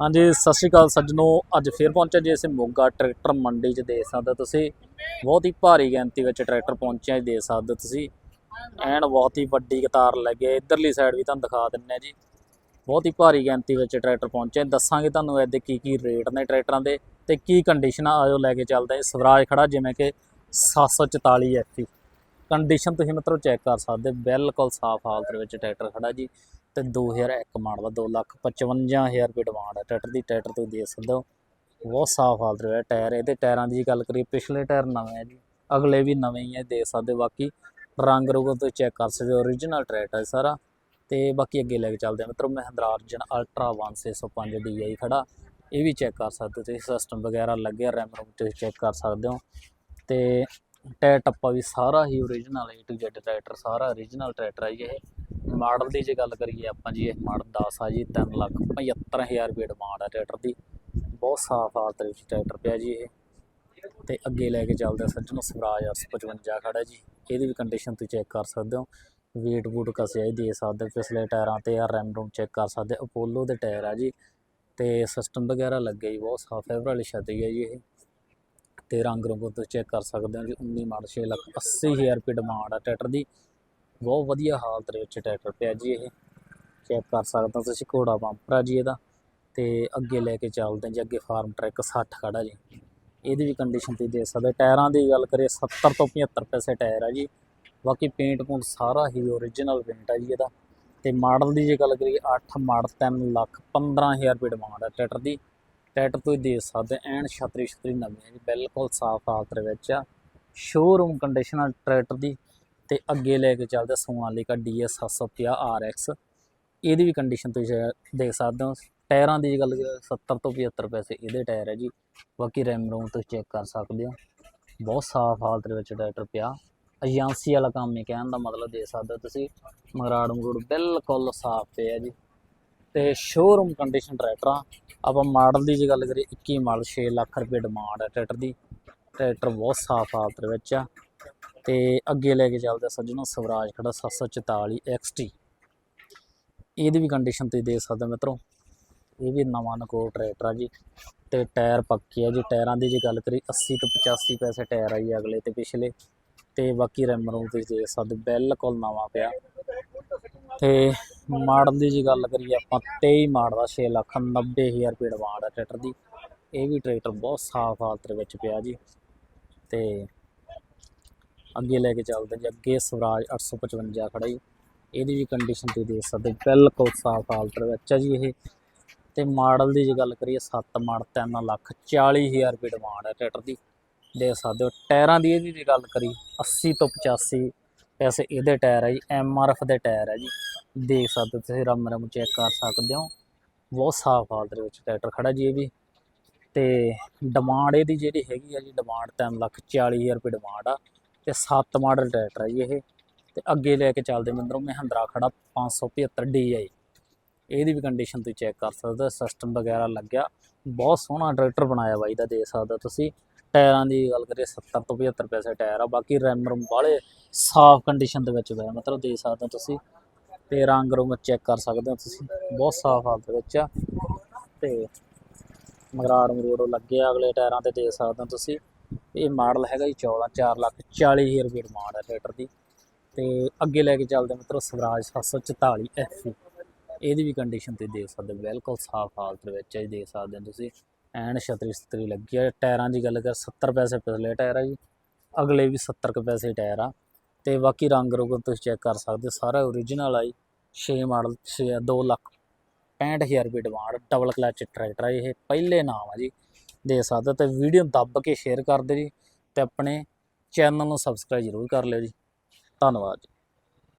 ਹਾਂਜੀ, ਸਤਿ ਸ਼੍ਰੀ ਅਕਾਲ ਸੱਜਣੋ। ਅੱਜ ਫੇਰ ਪਹੁੰਚੇ ਜੀ ਅਸੀਂ ਮੋਗਾ ਟਰੈਕਟਰ ਮੰਡੀ 'ਚ ਦੇਖ ਸਕਦੇ ਤੁਸੀਂ। ਬਹੁਤ ਹੀ ਭਾਰੀ ਗਿਣਤੀ ਵਿੱਚ ਟਰੈਕਟਰ ਪਹੁੰਚਿਆ ਜੀ ਦੇਖ ਸਕਦੇ ਤੁਸੀਂ। ਐਨ ਬਹੁਤ ਹੀ ਵੱਡੀ ਕਤਾਰ ਲੱਗੇ ਇਧਰਲੀ ਸਾਈਡ ਵੀ ਤੁਹਾਨੂੰ ਦਿਖਾ ਦਿੰਨੇ ਆ ਜੀ। ਬਹੁਤ ਹੀ ਭਾਰੀ ਗਿਣਤੀ ਵਿੱਚ ਟਰੈਕਟਰ ਪਹੁੰਚੇ ਦੱਸਾਂਗੇ ਤੁਹਾਨੂੰ ਇਹਦੇ ਕੀ ਕੀ ਰੇਟ ਨੇ ਟਰੈਕਟਰਾਂ ਦੇ ਤੇ ਕੀ ਕੰਡੀਸ਼ਨ ਆਜੋ ਲੈ ਕੇ ਚੱਲਦਾ ਹਾਂ। ਸਵਰਾਜ ਖੜਾ, ਜਿਵੇਂ ਕਿ 744 ਐਫੀ ਕੰਡੀਸ਼ਨ ਤੁਸੀਂ ਮਤਲਬ ਚੈੱਕ ਕਰ ਸਕਦੇ ਬਿਲਕੁਲ ਸਾਫ਼ ਹਾਲਤ ਵਿੱਚ ਟਰੈਕਟਰ ਖੜਾ ਜੀ। ਤੇ 2001 ਮਾਡਲ ਦਾ 255000 ਰੁਪਏ ਡਿਮਾਂਡ ਹੈ ਟਰੈਕਟਰ ਦੀ ਟਰੈਕਟਰ ਤੁਸੀਂ ਦੇਖ ਸਕਦੇ ਹੋ, ਬਹੁਤ ਸਾਫ਼ ਹਾਲਤ ਦੇ ਟਾਇਰ। ਇਹਦੇ ਟਾਇਰਾਂ ਦੀ ਗੱਲ ਕਰੀਏ, ਪਿਛਲੇ ਟਾਇਰ ਨਵੇਂ ਹੈ ਜੀ। ਅਗਲੇ ਵੀ ਨਵੇਂ ਹੀ ਹੈ ਦੇਖ ਸਕਦੇ ਹੋ। ਬਾਕੀ ਰੰਗ ਰੂਪ ਤੁਸੀਂ ਚੈੱਕ ਕਰ ਸਕਦੇ ਹੋ origignal ਟਰੈਕਟਰ ਹੈ ਸਾਰਾ। ਤੇ ਬਾਕੀ ਅੱਗੇ ਲੈ ਕੇ ਚੱਲਦੇ ਹਾਂ। ਮਿੱਤਰੋ, ਮਹਿੰਦਰਾ ਅਰਜਨ ਅਲਟਰਾ 1605 DI ਖੜਾ। ਇਹ ਵੀ ਚੈੱਕ ਕਰ ਸਕਦੇ ਹੋ ਤੁਸੀਂ ਸਿਸਟਮ ਵਗੈਰਾ ਲੱਗਿਆ ਰੈਮ ਰੂਮ ਤੁਸੀਂ ਚੈੱਕ ਕਰ ਸਕਦੇ ਹੋ। ਤੇ ਟਾਇਰ ਟੱਪਾ ਵੀ ਸਾਰਾ ਹੀ origignal ਹੈ to Z ਟਰੈਕਟਰ, ਸਾਰਾ origignal ਟਰੈਕਟਰ ਹੈ ਜੀ ਇਹ। ਮਾਡਲ ਦੀ ਜੇ ਗੱਲ ਕਰੀਏ ਆਪਾਂ ਜੀ, ਇਹ ਮਾਡਲ 10 ਆ ਜੀ 3 ਲੱਖ 75000 ਰੁਪਏ ਡਿਮਾਂਡ ਹੈ ਟਰੈਕਟਰ ਦੀ। ਬਹੁਤ ਸਾਫ਼ ਹਾਲਤ ਵਿੱਚ ਟਰੈਕਟਰ ਪਿਆ ਜੀ ਇਹ। ਤੇ ਅੱਗੇ ਲੈ ਕੇ ਚੱਲਦੇ ਹਾਂ ਸੱਜਣੋ ਸਵਰਾਜ 855 ਖੜਾ ਜੀ। ਇਹਦੀ ਵੀ ਕੰਡੀਸ਼ਨ ਤੁਸੀਂ ਚੈੱਕ ਕਰ ਸਕਦੇ ਹੋ। ਵੇਟ ਬੂਟ ਕਸਿਆ ਹੀ ਦੇ ਸਕਦੇ ਹੋ। ਪਿਛਲੇ ਟਾਇਰਾਂ ਤੇ ਆ ਰੈਮ ਰੂਮ ਚੈੱਕ ਕਰ ਸਕਦੇ ਅਪੋਲੋ ਦੇ ਟਾਇਰ ਆ ਜੀ। ਤੇ ਸਿਸਟਮ ਵਗੈਰਾ ਲੱਗੇ ਜੀ, ਬਹੁਤ ਸਾਫ਼ ਹੈ ਵਾਲੀ ਛਤਰੀ ਹੈ ਜੀ ਇਹ। ਤੇ ਰੰਗ ਰੂਪ ਤੁਸੀਂ ਚੈੱਕ ਕਰ ਸਕਦੇ ਹੋ ਜੀ 19 ਮਾਡਲ 6 ਲੱਖ 80000 ਰੁਪਏ ਡਿਮਾਂਡ ਆ ਟਰੈਕਟਰ ਦੀ। ਬਹੁਤ ਵਧੀਆ ਹਾਲਤ ਦੇ ਵਿੱਚ ਟਰੈਕਟਰ ਪਿਆ ਜੀ ਇਹ। ਚੈੱਕ ਕਰ ਸਕਦੇ ਹੋ ਤੁਸੀਂ, ਘੋੜਾ ਪੰਪਰ ਆ ਜੀ ਇਹਦਾ। ਤੇ ਅੱਗੇ ਲੈ ਕੇ ਚੱਲਦੇ ਜੀ, ਅੱਗੇ ਫਾਰਮ ਟਰੈਕ 60 ਖੜਾ ਜੀ। ਇਹਦੀ ਵੀ ਕੰਡੀਸ਼ਨ ਤੁਸੀਂ ਦੇਖ ਸਕਦੇ ਟਾਇਰਾਂ ਦੀ ਗੱਲ ਕਰੀਏ 70 ਤੋਂ 75 ਪੈਸੇ ਟਾਇਰ ਆ ਜੀ। ਬਾਕੀ ਪੇਂਟ ਪੂੰਟ ਸਾਰਾ ਹੀ ਓਰੀਜਨਲ ਪੇਂਟ ਆ ਜੀ ਇਹਦਾ। ਤੇ ਮਾਡਲ ਦੀ ਜੇ ਗੱਲ ਕਰੀਏ 8 ਮਾਡਲ 3 ਲੱਖ 15000 ਰੁਪਏ ਡਿਮਾਂਡ ਆ ਟਰੈਕਟਰ ਦੀ। ਟਰੈਕਟਰ ਤੁਸੀਂ ਦੇਖ ਸਕਦੇ ਐਨ ਛਤਰੀ ਛਤਰੀ ਨਵੀਂ ਹੈ ਜੀ, ਬਿਲਕੁਲ ਸਾਫ਼ ਹਾਲਤ ਦੇ ਵਿੱਚ ਆ। ਸ਼ੋਰੂਮ ਕੰਡੀਸ਼ਨਲ ਟਰੈਕਟਰ ਦੀ। ਤੇ ਅੱਗੇ ਲੈ ਕੇ ਚੱਲਦੇ ਸੋਨਾਲੀਕਾ DS 750 RX ਇਹਦੀ ਵੀ ਕੰਡੀਸ਼ਨ ਤੁਸੀਂ ਦੇਖ ਸਕਦੇ ਹੋ, ਟਾਇਰਾਂ ਦੀ ਜੇ ਗੱਲ ਕਰੀਏ 70 ਤੋਂ 75 ਪੈਸੇ ਇਹਦੇ ਟਾਇਰ ਹੈ ਜੀ। ਬਾਕੀ ਰੈਮ ਰੂਮ ਤੁਸੀਂ ਚੈੱਕ ਕਰ ਸਕਦੇ ਹੋ। ਬਹੁਤ ਸਾਫ਼ ਹਾਲਤ ਦੇ ਵਿੱਚ ਟਰੈਕਟਰ ਪਿਆ। ਏਜੰਸੀ ਵਾਲਾ ਕੰਮ ਹੀ ਕਹਿਣ ਦਾ ਮਤਲਬ ਦੇ ਸਕਦੇ ਹੋ ਤੁਸੀਂ। ਮਗਰਾੜ ਮਗਰੂੜ ਬਿਲਕੁਲ ਸਾਫ਼ ਪਿਆ ਜੀ। ਤੇ ਸ਼ੋਰੂਮ ਕੰਡੀਸ਼ਨ ਟਰੈਕਟਰ ਆ। ਆਪਾਂ ਮਾਡਲ ਦੀ ਜੇ ਗੱਲ ਕਰੀਏ 21 ਮਾਡਲ 6 ਲੱਖ ਰੁਪਏ ਡਿਮਾਂਡ ਹੈ ਟਰੈਕਟਰ ਦੀ। ਟਰੈਕਟਰ ਬਹੁਤ ਸਾਫ਼ ਹਾਲਤ ਦੇ ਵਿੱਚ ਆ। ਤੇ ਅੱਗੇ ਲੈ ਕੇ ਚੱਲਦੇ ਆ ਸੱਜਣੋ ਸਵਰਾਜ ਖੜਾ 744 XT ਇਹਦੀ ਵੀ ਕੰਡੀਸ਼ਨ ਤੁਸੀਂ ਦੇਖ ਸਕਦੇ ਹੋ ਮਿੱਤਰੋ। ਇਹ ਵੀ ਨਵਾਂ ਨਕੋਰ ਟਰੈਕਟਰ ਆ ਜੀ ਤੇ ਟਾਇਰ ਪੱਕੇ ਆ ਜੀ। ਟਾਇਰਾਂ ਦੀ ਜੇ ਗੱਲ ਕਰੀ 80 ਤੋਂ 85 ਪੈਸੇ ਟਾਇਰ ਆ ਜੀ ਅਗਲੇ ਤੇ ਪਿਛਲੇ। ਤੇ ਬਾਕੀ ਰੈਮ ਰੂਮ ਤੁਸੀਂ ਦੇਖ ਸਕਦੇ ਬਿਲਕੁਲ ਨਵਾਂ ਪਿਆ। ਤੇ ਮਾਡਲ ਦੀ ਜੇ ਗੱਲ ਕਰੀਏ ਆਪਾਂ 23 ਮਾਡਲ ਦਾ 6 ਲੱਖ 90 ਹਜ਼ਾਰ ਰੁਪਏ ਡਿਮਾਂਡ ਆ ਟਰੈਕਟਰ ਦੀ। ਇਹ ਵੀ ਟਰੈਕਟਰ ਬਹੁਤ ਸਾਫ਼ ਹਾਲਤ ਦੇ ਵਿੱਚ ਪਿਆ ਜੀ। ਤੇ ਅੱਗੇ ਲੈ ਕੇ ਚੱਲਦੇ ਜੀ ਅੱਗੇ ਸਵਰਾਜ 855 ਖੜਾ ਜੀ। ਇਹਦੀ ਵੀ ਕੰਡੀਸ਼ਨ ਤੁਸੀਂ ਦੇਖ ਸਕਦੇ ਹੋ, ਬਿਲਕੁਲ ਸਾਫ਼ ਹਾਲਤ ਦੇ ਵਿੱਚ ਆ ਜੀ ਇਹ। ਤੇ ਮਾਡਲ ਦੀ ਜੇ ਗੱਲ ਕਰੀਏ 7 ਮਾਡਲ 3 ਲੱਖ 40 ਹਜ਼ਾਰ ਰੁਪਏ ਡਿਮਾਂਡ ਹੈ ਟਰੈਕਟਰ ਦੀ। ਦੇਖ ਸਕਦੇ ਹੋ ਟਾਇਰਾਂ ਦੀ ਇਹਦੀ ਜੇ ਗੱਲ ਕਰੀ 80 ਤੋਂ 85 ਪੈਸੇ ਇਹਦੇ ਟਾਇਰ ਹੈ ਜੀ ਐਫ ਦੇ ਟਾਇਰ ਹੈ ਜੀ। ਦੇਖ ਸਕਦੇ ਹੋ ਤੁਸੀਂ ਰਮ ਰਮ ਚੈੱਕ ਕਰ ਸਕਦੇ ਹੋ। ਬਹੁਤ ਸਾਫ਼ ਹਾਲਤ ਦੇ ਵਿੱਚ ਟਰੈਕਟਰ ਖੜਾ ਜੀ ਇਹ ਵੀ। ਤੇ ਡਿਮਾਂਡ ਇਹਦੀ ਜਿਹੜੀ ਹੈਗੀ ਆ ਜੀ ਡਿਮਾਂਡ 3 ਲੱਖ 40 ਹਜ਼ਾਰ ਰੁਪਏ ਡਿਮਾਂਡ ਆ। ਤੇ 7 ਮਾਡਲ ਟਰੈਕਟਰ ਹੈ ਜੀ ਇਹ। ਤੇ ਅੱਗੇ ਲੈ ਕੇ ਚੱਲਦੇ ਮਿੰਦਰੋਂ ਮਹਿੰਦਰਾ ਖੜਾ 575 DI ਇਹਦੀ ਵੀ ਕੰਡੀਸ਼ਨ ਤੁਸੀਂ ਚੈੱਕ ਕਰ ਸਕਦੇ ਹੋ ਸਿਸਟਮ ਵਗੈਰਾ ਲੱਗਿਆ। ਬਹੁਤ ਸੋਹਣਾ ਟਰੈਕਟਰ ਬਣਾਇਆ ਬਾਈ ਦਾ, ਦੇਖ ਸਕਦੇ ਤੁਸੀਂ। ਟਾਇਰਾਂ ਦੀ ਗੱਲ ਕਰੀਏ 70 ਤੋਂ 75 ਪੈਸੇ ਟਾਇਰ ਆ। ਬਾਕੀ ਰੈਮਰ ਵਾਲੇ ਸਾਫ਼ ਕੰਡੀਸ਼ਨ ਦੇ ਵਿੱਚ ਪਿਆ ਮਤਲਬ ਦੇਖ ਸਕਦੇ ਹੋ ਤੁਸੀਂ। ਤੇ ਰੰਗ ਰੂਮ ਚੈੱਕ ਕਰ ਸਕਦੇ ਹੋ ਤੁਸੀਂ। ਬਹੁਤ ਸਾਫ਼ ਹਾਲਤ ਵਿੱਚ ਆ। ਤੇ ਮਗਰਾੜ ਮਰੂੜ ਲੱਗੇ ਆ ਅਗਲੇ ਟਾਇਰਾਂ ਤੇ, ਦੇਖ ਸਕਦੇ ਹੋ ਤੁਸੀਂ। ਇਹ ਮਾਡਲ ਹੈਗਾ ਜੀ 14 4 ਲੱਖ 40 ਹਜ਼ਾਰ ਰੁਪਏ ਡਿਮਾਂਡ ਹੈ ਟਰੈਕਟਰ ਦੀ। ਤੇ ਅੱਗੇ ਲੈ ਕੇ ਚੱਲਦੇ ਹਾਂ ਮਿੱਤਰੋ, ਸਵਰਾਜ 744 ਐਫ ਇਹਦੀ ਵੀ ਕੰਡੀਸ਼ਨ ਤੇ ਦੇਖ ਸਕਦੇ ਬਿਲਕੁਲ ਸਾਫ਼ ਹਾਲਤ ਵਿੱਚ ਹੈ ਜੀ, ਦੇਖ ਸਕਦੇ ਹੋ ਤੁਸੀਂ। ਐਨ ਛਤਰੀ ਛਤਰੀ ਲੱਗੀ ਹੈ। ਟਾਇਰਾਂ ਦੀ ਗੱਲ ਕਰ 70 ਪੈਸੇ ਪਿਛਲੇ ਟਾਇਰ ਆ ਜੀ। ਅਗਲੇ ਵੀ 70 ਕੁ ਪੈਸੇ ਟਾਇਰ ਆ। ਤੇ ਬਾਕੀ ਰੰਗ ਰੁੰਗ ਤੁਸੀਂ ਚੈੱਕ ਕਰ ਸਕਦੇ ਹੋ, ਸਾਰਾ ਓਰੀਜਨਲ ਆ ਜੀ। 6 ਮਾਡਲ 6 2 ਲੱਖ 65000 ਰੁਪਏ ਡਿਮਾਂਡ ਡਬਲ ਕਲਚ ਟਰੈਕਟਰ ਆ ਇਹ, ਪਹਿਲੇ ਨਾਮ ਆ ਜੀ। ਦੇ ਸਕਦੇ ਹੋ ਤੇ ਵੀਡੀਓ ਦੱਬ ਕੇ ਸ਼ੇਅਰ ਕਰ ਦਿਓ ਜੀ ਤੇ ਆਪਣੇ ਚੈਨਲ ਨੂੰ ਸਬਸਕ੍ਰਾਈਬ ਜ਼ਰੂਰ ਕਰ ਲਿਓ ਜੀ। ਧੰਨਵਾਦ ਜੀ।